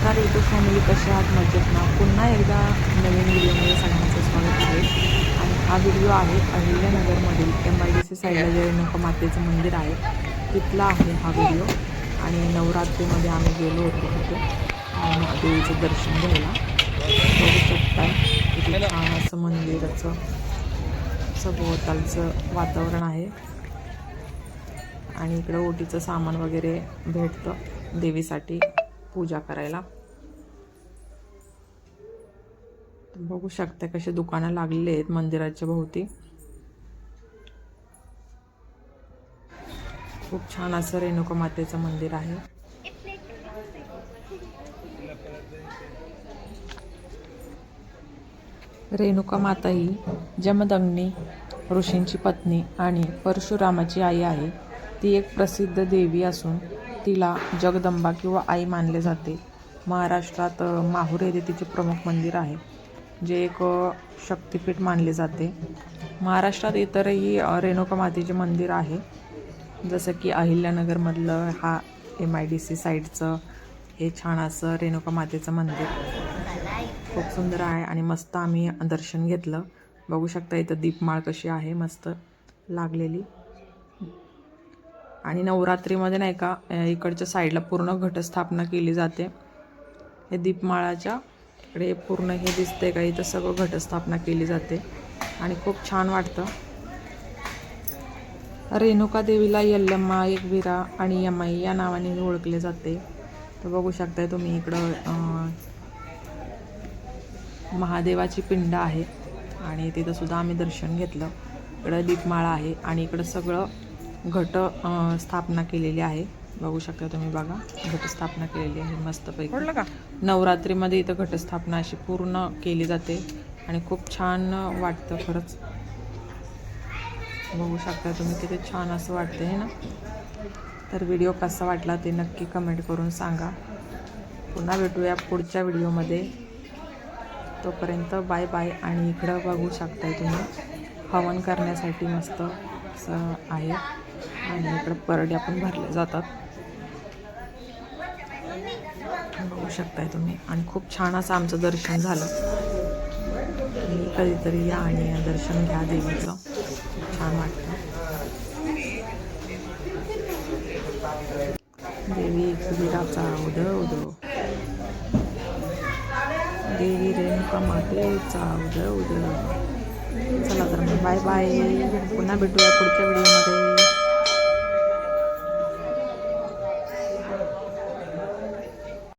नमस्कार YouTube family कशा आहात? मजेत ना? पुन्हा एकदा नवीन व्हिडिओमध्ये सगळ्यांचं स्वागत आहे. आणि हा व्हिडिओ आहे अहिल्यानगरमधील एम आय डी सी साईडला जे रेणुका मातेचं मंदिर आहे तिथला आहे हा व्हिडिओ आणि नवरात्रीमध्ये आम्ही गेलो होतो तिथे. देवीचं दर्शन घ्यायला. बघू शकता किती छान असं मंदिराचं सभोवतालचं वातावरण आहे. आणि इकडं ओटीचं सामान वगैरे भेटतं देवीसाठी. पूजा करायला. बघू शकता कसे दुकानं लागलेले आहेत मंदिराच्या भोवती. खूप छान असं रेणुका मातेचं मंदिर आहे. रेणुका माता ही जमदग्नी ऋषींची पत्नी आणि परशुरामाची आई आहे. ती एक प्रसिद्ध देवी असून तिला जगदंबा किंवा आई मानले जाते. महाराष्ट्रात अ, माहूर तिचे प्रमुख मंदिर आहे जे एक शक्तिपीठ मानले जाते. महाराष्ट्रात इतरही रेणुका मातेचे मंदिर आहे जसं की अहिल्यानगरमधलं हा एम आय डी सी साईडचं हे छान असं रेणुका मातेचं मंदिर. खूप सुंदर आहे आणि मस्त आम्ही दर्शन घेतलं. बघू शकता इथं दीपमाळ कशी आहे मस्त लागलेली. आणि नवरात्रीमध्ये नाही का इकडच्या साईडला पूर्ण घटस्थापना केली जाते. हे दीपमाळाच्या इकडे पूर्ण हे दिसते का इथं सगळं घटस्थापना केली जाते. आणि खूप छान वाटतं. रेणुका देवीला यल्लम्मा एकविरा आणि यमाई या नावाने ओळखले जाते. तर बघू शकताय तुम्ही इकडं महादेवाची पिंड आहे. आणि तिथंसुद्धा आम्ही दर्शन घेतलं. इकडं दीपमाळा आहे आणि इकडं सगळं घट स्थापना केलेली आहे. बघू शकता तुम्ही बघा घटस्थापना केलेली आहे मस्तपैकी. का? नवरात्रीमध्ये इथं घटस्थापना अशी पूर्ण केली जाते आणि खूप छान वाटतं खरंच. बघू शकता तुम्ही किती छान असं वाटतं आहे ना? तर व्हिडिओ कसा वाटला ते नक्की कमेंट करून सांगा. पुन्हा भेटूया पुढच्या व्हिडिओमध्ये. तोपर्यंत बाय बाय आणि इकडं बघू शकताय तुम्ही. हवन करण्यासाठी मस्त असं आहे. आणि इकडं परड्या पण भरल्या जातात. बघू शकताय तुम्ही. आणि खूप छान असं आमचं दर्शन झालं. तुम्ही कधीतरी या आणि दर्शन घ्या देवीचं. खूप छान वाटतं. देवी कुबीराचा उदो उदो देवी रेणुका मातेचा उदो उदय. चला तर मग बाय बाय. पुन्हा भेटूया पुढच्या व्हिडिओमध्ये.